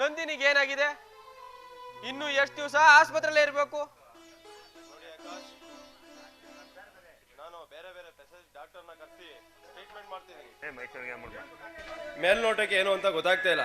ನಂದಿನಿಗೆ ಏನಾಗಿದೆ? ಇನ್ನು ಎಷ್ಟು ದಿವಸ ಆಸ್ಪತ್ರೆಯಲ್ಲೇ ಇರಬೇಕು? ನಾನು ಬೇರೆ ಬೇರೆ ಡಾಕ್ಟರ್ನ ಕರೆಸಿ ಟ್ರೀಟ್ಮೆಂಟ್ ಮಾಡ್ತೀನಿ. ಏ ಮೈಸೂರಿಗೆ ಮುಡ್ಬ ಮೇಲ್ನೋಟಕ್ಕೆ ಏನು ಅಂತ ಗೊತ್ತಾಗ್ತಾ ಇಲ್ಲ.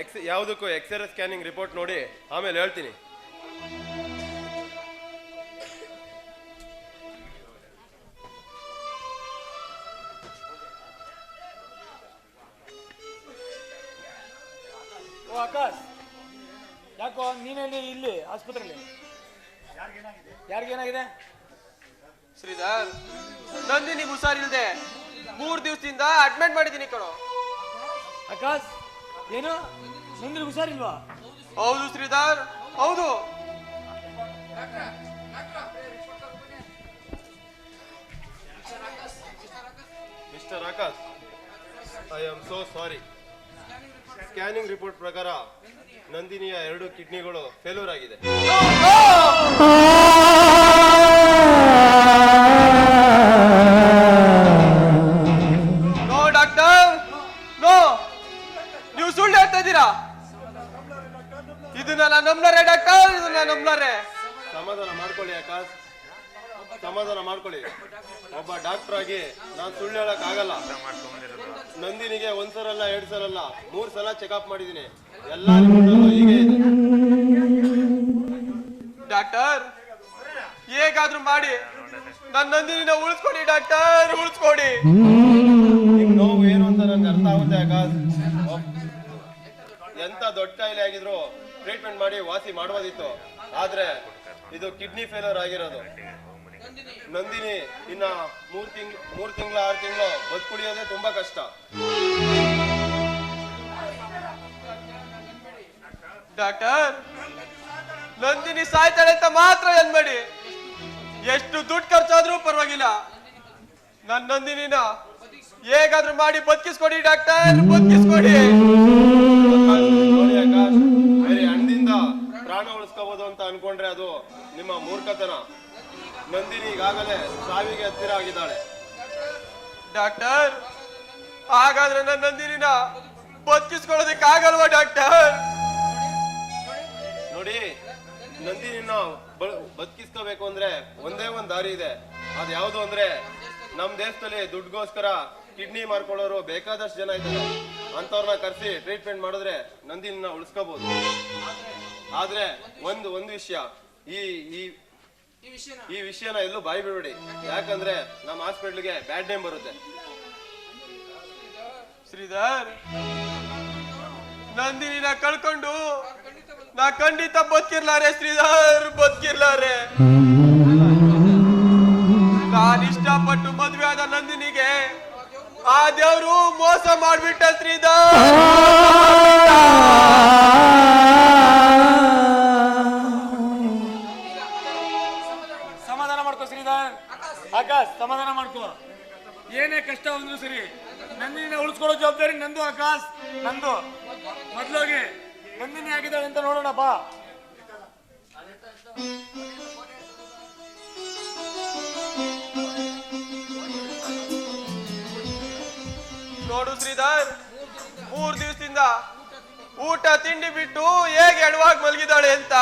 ಎಕ್ಸ್ ಯಾವುದಕ್ಕೂ ಎಕ್ಸ್ರೇ ಸ್ಕ್ಯಾನಿಂಗ್ ರಿಪೋರ್ಟ್ ನೋಡಿ ಆಮೇಲೆ ಹೇಳ್ತೀನಿ. ಆಸ್ಪತ್ರೆಯಲ್ಲಿ? ಯಾರಿಗೇನಾಗಿದೆ? ಶ್ರೀಧರ್ ನಂದಿನಿಗೆ ಹುಷಾರಿಲ್ದೆ ಮೂರ್ ದಿವಸದಿಂದ ಅಡ್ಮಿಟ್ ಮಾಡಿದ್ದೀನಿ ಕಣೋ. ಆಕಾಶ್ ಏನು? ನಂದಿನಿ ಹುಷಾರಿಲ್ವಾ? ಹೌದು ಶ್ರೀಧರ್ ಹೌದು. Mister Akash I am so sorry scanning report ಪ್ರಕಾರ ನಂದಿನಿಯ ಎರಡು ಕಿಡ್ನಿಗಳು ಫೇಲ್ಯೂರ್ ಆಗಿದೆ. ನೋ ಡಾಕ್ಟರ್ ನೋ ನೀವು ಸುಳ್ಳು ಹೇಳ್ತಾ ಇದ್ದೀರಾ? ಇದನ್ನ ನಾನು ನಂಬ್ಲಾರೆ ಡಾಕ್ಟರ್ ಇದನ್ನ ನಂಬ್ಲಾರೆ ಸಮಾಧಾನ ಮಾಡ್ಕೊಳ್ಳಿ ಆಕಾಶ್. ಸಮಾಧಾನ ಮಾಡ್ಕೊಳ್ಳಿ. ಒಬ್ಬ ಡಾಕ್ಟರ್ ಆಗಿ ನಾನು ಸುಳ್ಳು ಹೇಳಕ್ ಆಗಲ್ಲ. ನಂದಿನಿಗೆ ಒಂದ್ಸಲಲ್ಲ ಎರಡ್ ಸಲಲ್ಲ ಮೂರ್ ಸಲ ಚೆಕಪ್ ಮಾಡಿದೀನಿ ಎಲ್ಲಾ ಹೀಗೆ ಇದೆ ಡಾಕ್ಟರ್ ಹೇಗಾದ್ರೂ ಮಾಡಿ. ನನ್ನ ನಂದಿನಿನ ಉಳಿಸ್ಕೊಡಿ ಡಾಕ್ಟರ್ ಉಳಿಸ್ಕೊಡಿ. ನಿಮ್ ನೋವು ಏನು ಅಂತ ನನ್ಗೆ ಅರ್ಥ ಆಗುತ್ತೆ ಆಕಾಶ್ ಎಂತ ದೊಡ್ಡ ಕಾಯಿಲೆ ಆಗಿದ್ರು ಟ್ರೀಟ್ಮೆಂಟ್ ಮಾಡಿ ವಾಸಿ ಮಾಡ್ಬೋದಿತ್ತು. ಆದ್ರೆ ಇದು ಕಿಡ್ನಿ ಫೇಲರ್ ಆಗಿರೋದು. ನಂದಿನಿ. ಇನ್ನ ಮೂರ್ ತಿಂಗ್ ಮೂರ್ ತಿಂಗಳ ಆರು ತಿಂಗಳು ಬದುಕುಳಿಯೋದೇ ತುಂಬಾ ಕಷ್ಟ. ಡಾಕ್ಟರ್ ನಂದಿನಿ ಸಾಯ್ತಾಳೆ ಅಂತ ಮಾತ್ರ ಅನ್ಬೇಡಿ ಎಷ್ಟು ದುಡ್ಡು ಖರ್ಚಾದ್ರೂ ಪರವಾಗಿಲ್ಲ. ನನ್ನ ನಂದಿನಿನ ಹೇಗಾದ್ರೂ ಮಾಡಿ ಬದುಕಿಸ್ಕೊಡಿ ಡಾಕ್ಟರ್ ಬದುಕಿಸ್ಕೊಡಿ. ನೋಡಿ ಆಕಾಶ್ ಬೇರೆ ಹಣ್ಣಿಂದ ಪ್ರಾಣ ಉಳಿಸ್ಕೋಬಹುದು ಅಂತ ಅನ್ಕೊಂಡ್ರೆ ಅದು ನಿಮ್ಮ ಮೂರ್ಖತನ. ನಂದಿನಿ ಈಗಾಗಲೇ ಸಾವಿಗೆ ಹತ್ತಿರ ಆಗಿದ್ದಾಳೆ. ಡಾಕ್ಟರ್ ಹಾಗಾದ್ರೆ ನನ್ನ ನಂದಿನಿನ ಬದುಕಿಸ್ಕೊಳ್ಳೋದಕ್ಕೆ ಆಗಲ್ವಾ ಡಾಕ್ಟರ್? ನೋಡಿ ನಂದಿನಿನ ಬದುಕಿಸ್ಕೋಬೇಕು ಅಂದ್ರೆ ಒಂದೇ ಒಂದ್ ದಾರಿ ಇದೆ. ಅದ್ ಯಾವ್ದು ಅಂದ್ರೆ ನಮ್ ದೇಶದಲ್ಲಿ ದುಡ್ಗೋಸ್ಕರ ಕಿಡ್ನಿ ಮಾರ್ಕೊಳ್ಳೋರು ಬೇಕಾದಷ್ಟು ಜನ ಇದ್ದಾರೆ. ಅಂತವ್ರನ್ನ ಕರೆಸಿ ಟ್ರೀಟ್ಮೆಂಟ್ ಮಾಡಿದ್ರೆ ನಂದಿನಿನ ಉಳಿಸ್ಕೋಬಹುದು ಆದ್ರೆ ಒಂದು ಒಂದು ವಿಷಯ ಈ ಈ ಈ ವಿಷಯನ? ಎಲ್ಲೂ ಬಾಯಿ ಬಿಡಬೇಡಿ. ಯಾಕಂದ್ರೆ ನಮ್ಮ ಹಾಸ್ಪಿಟ್ಲಿಗೆ ಬ್ಯಾಡ್ ನೇಮ್ ಬರುತ್ತೆ. ಶ್ರೀಧರ್ ನಂದಿನಿನ ಕಳ್ಕೊಂಡು. ನಾ ಖಂಡಿತ ಬದುಕಿರ್ಲಾರೆ ಶ್ರೀಧರ್ ಬದುಕಿರ್ಲಾರೆ. ನಾನು ಇಷ್ಟಪಟ್ಟು ಮದ್ವೆ ಆದ ನಂದಿನಿಗೆ ಆ ದೇವ್ರು ಮೋಸ ಮಾಡ್ಬಿಟ್ಟ ಶ್ರೀಧರ್. ಏನೇ ಕಷ್ಟ ಬಂದ್ರು ಸರಿ ನಂದಿನ ಉಳಿಸ್ಕೊಳ್ಳೋ ಜವಾಬ್ದಾರಿ ನಂದು ಆಕಾಶ್, ನಂದು. ಮೊದ್ಲೋಗಿ, ನಂದಿನಿ ಆಗಿದ್ದಾಳೆ ಅಂತ ನೋಡೋಣ, ಬಾ. ನೋಡು ಶ್ರೀಧರ್, ಮೂರ್ ದಿವಸದಿಂದ ಊಟ ತಿಂಡಿ ಬಿಟ್ಟು ಹೇಗೆ ಎಡವಾಗಿ ಮಲಗಿದಾಳೆ ಅಂತ.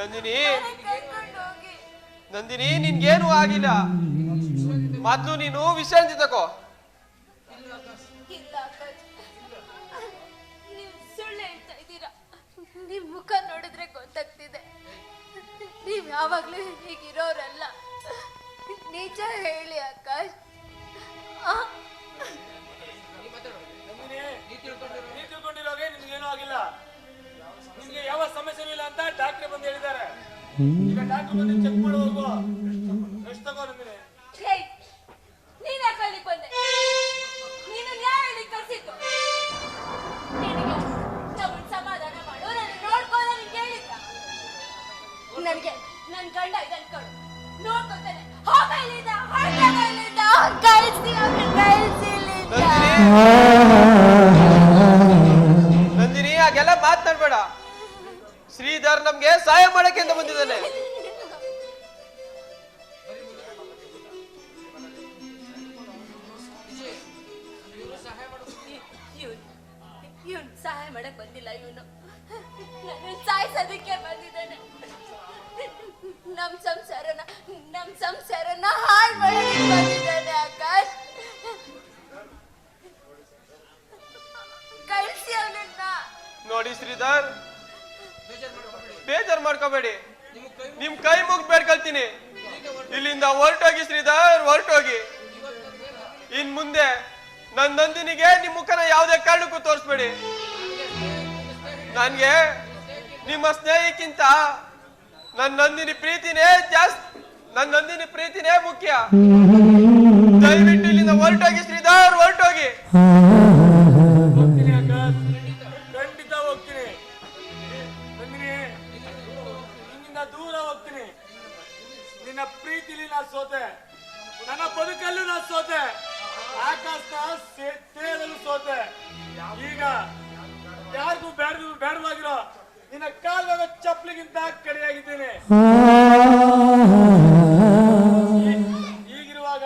ನಂದಿನಿ ನಂದಿನಿ ನಿನ್ಗೇನು ಆಗಿಲ್ಲ. ಮೊದ್ಲು ನೀನು ವಿಶ್ರಾಂತಿ ತಕೋ ಇಲ್ಲ ಆಕಾಶ್ ನೀವು ಸುಳ್ಳು ಹೇಳ್ತಾ ಇದ್ದೀರಾ? ನಿಮ್ ಮುಖ ನೋಡಿದ್ರೆ ಗೊತ್ತಾಗ್ತಿದೆ. ನೀವ್ ಯಾವಾಗ್ಲೂ ಹೀಗಿರೋರಲ್ಲ. ನಿಜ ಹೇಳಿ ಆಕಾಶ್ ನೀ ನಂದಿನಿ ನೀ ತಿಳ್ಕೊಂಡಿರೋಗೆ ನಿಮ್ಗೇನೂ ಆಗಿಲ್ಲ. ನಿಮ್ಗೆ ಯಾವ ಸಮಸ್ಯೆ ಇಲ್ಲ ಅಂತ ಡಾಕ್ಟರ್ ಬಂದು ಹೇಳಿದ್ದಾರೆ. ಈಗ ಡಾಕ್ಟರ್ ಬಂದು ಚೆಕ್ ಮಾಡುವ ಎಷ್ಟು ತಗೋ ರೆಸ್ಟ್ ಶ್ರೀಧರ್ ನಮ್ಗೆ ಸಹಾಯ ಮಾಡಕ್ಕೆ ಅಂತ ಬಂದಿದ್ದಾನೆ. ಸಹಾಯ ಮಾಡಕ್ ಬಂದಿಲ್ಲ, ಇವನು. ಸಾಯಿಸೋದಕ್ಕೆ ಬಂದಿದ್ದಾನೆ. ನಮ್ ಸಂಸಾರನ ನಮ್ ಸಂಸಾರನ ಮಾಡ್ಕೋಬೇಡಿ ನಿಮ್ ಕೈ ಮುಗ್ ಬೇಡ್ಕೊಳ್ತೀನಿ. ಇಲ್ಲಿಂದ ಹೊರಟೋಗಿ ಶ್ರೀಧರ್, ಹೊರಟೋಗಿ. ಇನ್ ಮುಂದೆ ನನ್ ನಂದಿನಿಗೆ ನಿಮ್ ಮುಖನ ಯಾವುದೇ ಕಾರಣಕ್ಕೂ ತೋರಿಸ್ಬೇಡಿ. ನನ್ಗೆ ನಿಮ್ಮ ಸ್ನೇಹಕ್ಕಿಂತ ನನ್ ನಂದಿನಿ ಪ್ರೀತಿನೇ ಜಾಸ್ತಿ, ನನ್ ನಂದಿನಿ ಪ್ರೀತಿನೇ ಮುಖ್ಯ. ದಯವಿಟ್ಟು ಇಲ್ಲಿಂದ ಹೊರಟೋಗಿ ಶ್ರೀಧರ್, ಹೊರಟೋಗಿ. ದೂರ ಹೋಗ್ತೀನಿ. ನಿನ್ನ ಪ್ರೀತಿಲಿ ನಾ ಸೋತೆ. ನನ್ನ ಬದುಕಲ್ಲೂ ನಾ ಸೋತೆ. ಆಕಾಶದಲ್ಲೂ ಸೋತೆ. ಈಗ ಯಾರಿಗೂ ಬೇಡ ಬೇಡವಾಗಿರೋ, ನಿನ್ನ ಕಾಲ್ವಾಗ ಚಪ್ಪಲಿಗಿಂತ ಕಡೆಯಾಗಿದ್ದೇನೆ. ಈಗಿರುವಾಗ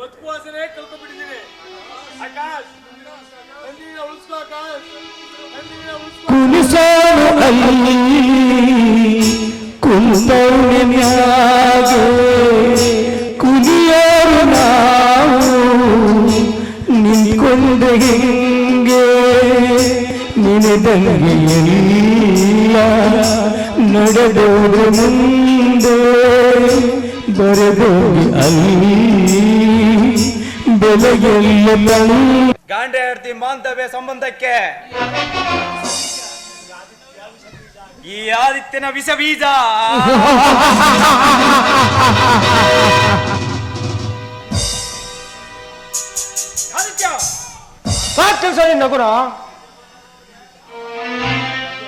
ಬದುಕುವಾಸನೆ ಕಲ್ಕೊಂಡ್ಬಿಟ್ಟಿದ್ದೀನಿ ಆಕಾಶ್ ಕುಣಿಸೋನು ಅಲ್ಲಿ ಕುಂದೌನಿ ಮ್ಯಾಗೆ ಕುಣಿಯೋರು ನಾವು ನಿಂತ್ಕೊಂಡ ಹಿಂಗೆ. ನಿನದಂಗೆ ಎಲ್ಲ ಮುಂದೆ. ಗಾಂಡೆ ಹೆಂಡತಿ ಬಾಂಧವ್ಯ ಸಂಬಂಧಕ್ಕೆ ಈ ಆದಿತ್ಯನ ವಿಷ ಬೀಜ ಆದಿತ್ಯ ಕೆಲಸ ನಗುನ.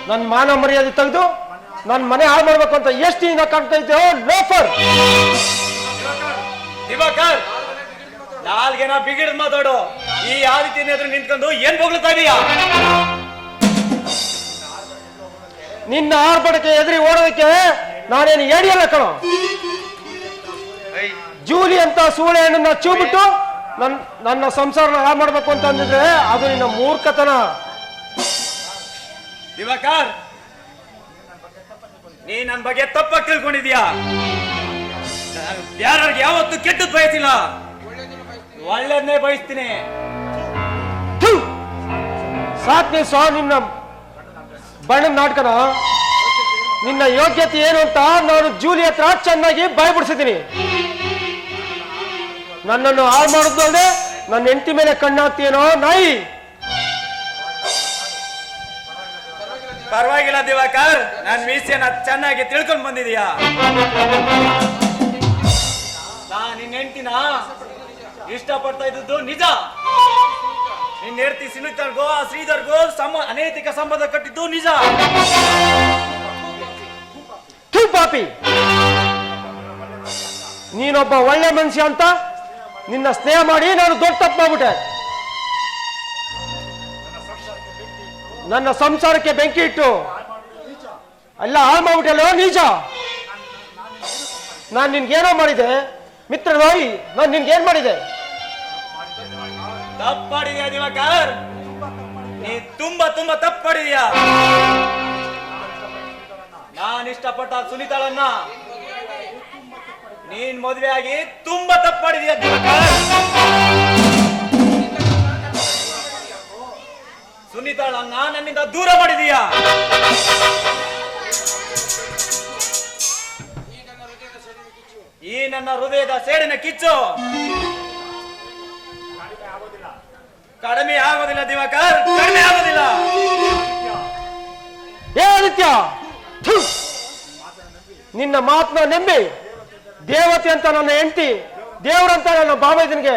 ನನ್ನ ಮಾನ ಮರ್ಯಾದೆ ತೆಗೆದು ನನ್ನ ಮನೆ ಹಾಳು ಮಾಡ್ಬೇಕು ಅಂತ ಎಷ್ಟು ದಿನ ಕಾಣ್ತಾ ಇದ್ದೇವೋ ಲೋಫರ್. ದಿವಾಕರ್! ನಾಲ್ಗೆನ ಬಿಗಿಡ್ ಮಾತಾಡು. ಈ ಆದಿತ್ಯನ ಎದುರು ನಿಂತ್ಕೊಂಡು ಏನ್ ಬೊಗಳ್ತಾ ಇದೀಯಾ? ನಿನ್ನ ಆರ್ಭಟಕ್ಕೆ ಎದುರಿ ಓಡೋದಕ್ಕೆ ನಾನೇನು ಏಡಿಯಲ್ಲ ಕಣ? ಜೂಲಿ ಅಂತ ಸೂಳೆ ಹಣ್ಣನ್ನ ಚೂಬಿಟ್ಟು ನನ್ ನನ್ನ ಸಂಸಾರನ ಹಾಳು ಮಾಡ್ಬೇಕು ಅಂತ ಅಂದಿದ್ರೆ ಅದು ನಿನ್ನ ಮೂರ್ಖತನ. ದಿವಾಕರ್ ನೀ ನನ್ ಬಗ್ಗೆ ತಪ್ಪಾಗಿ ತಿಳ್ಕೊಂಡಿದ್ಯಾ? ಯಾರಿಗೆ ಯಾವತ್ತು ಕೆಟ್ಟದ್ ಬಯಸಿಲ್ಲ. ಒಳ್ಳೇದನ್ನೇ ಬಯಸ್ತೀನಿ! ಸಾಕ್ ಸಹ ನಿನ್ನ ಬಣ್ಣದ ನಾಟಕನ? ನಿನ್ನ ಯೋಗ್ಯತೆ ಏನು ಅಂತ ನಾನು ಜೂಲಿ ಹತ್ರ ಚೆನ್ನಾಗಿ ಬಾಯ್ಬಿಡಿಸಿದ್ದೀನಿ. ನನ್ನನ್ನು ಹಾಳು ಅಲ್ಲದೆ ನನ್ನ ಹೆಂಡತಿ ಮೇಲೆ ಕಣ್ಣಾಗ್ತೀಯೇನೋ ನಾಯಿ. ಪರವಾಗಿಲ್ಲ ದಿವಾಕರ್, ನನ್ ಮೀಸೆಯನ್ನ ಚೆನ್ನಾಗಿ ತಿಳ್ಕೊಂಡ್ ಬಂದಿದೀಯಾ? ನಾ ನಿನ್ನ ಹೆಂಡ್ತಿನ? ಇಷ್ಟಪಡ್ತಾ ಇದ್ದದ್ದು ನಿಜ. ನಿನ್ನ ಹೆಂಡತಿ ಸುನೀತರ್ಗೋ ಆ ಶ್ರೀಧರ್ಗೋ ಸಮ, ಅನೈತಿಕ ಸಂಬಂಧ ಕಟ್ಟಿದ್ದು ನಿಜ. ಪಾಪಿ ನೀನೊಬ್ಬ ಒಳ್ಳೆ ಮನುಷ್ಯ ಅಂತ ನಿನ್ನ ಸ್ನೇಹ ಮಾಡಿ ನಾನು ದೊಡ್ಡ ತಪ್ಪು ಮಾಡ್ಬಿಟ್ಟೆ. ನನ್ನ ಸಂಸಾರಕ್ಕೆ ಬೆಂಕಿ ಇಟ್ಟು. ಅಲ್ಲ ಹಾಳು ಮಾಡ್ಬಿಟ್ಟಲ್ಲೋ, ನಿಜ. ನಾನು ನಿನ್ಗೇನೋ ಮಾಡಿದೆ. ಮಿತ್ರ ರೋಹಿ ನಾನು ನಿನ್ಗೇನ್ ಮಾಡಿದೆ? ತಪ್ಪು ಮಾಡಿದ್ಯಾ ದಿವಾಕರ್? ನೀ ತುಂಬಾ ತುಂಬಾ ತಪ್ಪಾಡಿದ್ಯಾ? ನಾನ್ ಇಷ್ಟಪಟ್ಟ ಸುನೀತಾಳನ್ನ ನೀನ್ ಮದುವೆ ಆಗಿ ತುಂಬಾ ತಪ್ಪಾಡಿದ್ಯಾ ದಿವಾಕರ್? ಸುನೀತಾಳನ್ನ ನನ್ನಿಂದ ದೂರ ಮಾಡಿದೀಯಾ? ಈ ನನ್ನ ಹೃದಯದ ಸೇಡಿನ ಕಿಚ್ಚು. ಕಡಿಮೆ ಆಗೋದಿಲ್ಲ ದಿವಾಕರ್ ಕಡಿಮೆ ಆಗೋದಿಲ್ಲ. ಏ ಆದಿತ್ಯ ಥು! ನಿನ್ನ ಮಾತನ್ನ ನಂಬಿ ದೇವತೆ ಅಂತ ನನ್ನ ಹೆಂಡತಿ ದೇವರಂತ ನನ್ನ ಬಾಬೈದನಿಗೆ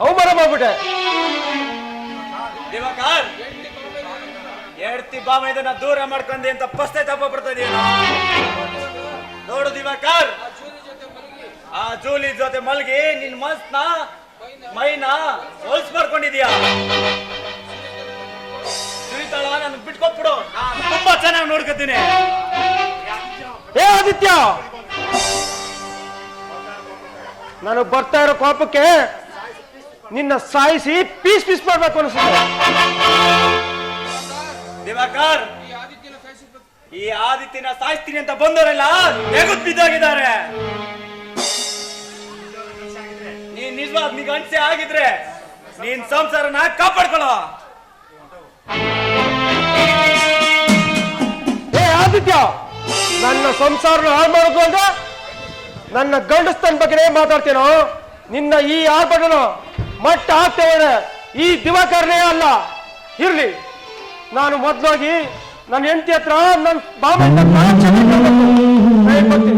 ಅವಮಾನ ಮಾಡ್ಬಿಟ್ಟೆ. ದಿವಾಕರ್ ಹೆಂಡತಿ ಬಾಮ ಇದನ್ನ ದೂರ ಮಾಡ್ಕೊಂಡಿ ಅಂತ ಪಸ್ತೆ ತಪ್ಪ ಇದೀಯ ನೋಡು ದಿವಾಕರ್ ಆ ಜೂಲಿ ಜೊತೆ ಮಲ್ಗಿ ನಿನ್ ಮಸ್ತ್ನ ಮೈನ ಹೊಲ್ಸ್ ಮಾಡ್ಕೊಂಡಿದ್ಯಾ? ಸುರಿತಾಳ ನನ್ ಬಿಟ್ಕೊಟ್ಬಿಡು ತುಂಬಾ ಚೆನ್ನಾಗಿ ನೋಡ್ಕೊತೀನಿ. ಏ ಆದಿತ್ಯ! ನಾನು ಬರ್ತಾ ಇರೋ ಕೋಪಕ್ಕೆ ನಿನ್ನ ಸಾಯಿಸಿ ಪೀಸ್ ಪೀಸ್ ಮಾಡ್ಬೇಕು ಅನಿಸುತ್ತೆ. ದಿವಾಕರ್ ಈ ಆದಿತ್ಯನ ಸಾಯಿಸ್ತೀನಿ ಅಂತ ಬಂದವರೆಲ್ಲ ಬಿದ್ದಾಗಿದ್ದಾರೆ. ನಿಜವಾದ ನಿಗಂಟೆ ಆಗಿದ್ರೆ ನೀನ್ ಸಂಸಾರನ ಕಾಪಾಡ್ಕೊಳ್ಳೋ ಏ ಆದಿತ್ಯ, ನನ್ನ ಸಂಸಾರನ ಹಾಳು ಮಾಡೋದು ನನ್ನ ಗಂಡಸ್ತನ ಬಗ್ಗೆನೇ ಮಾತಾಡ್ತೇನೆ? ನಿನ್ನ ಈ ಆರ್ಭಟನ ಮಟ್ಟ ಆಗ್ತೇವೆ ಈ ದಿವಾಕರನೇ ಅಲ್ಲ. ಇರ್ಲಿ. ನಾನು ಮೊದ್ಲೋಗಿ ನನ್ನ ಹೆಂಡತಿ ಹತ್ರ ನನ್ನ ಕೇಳ್ಬೇಕು.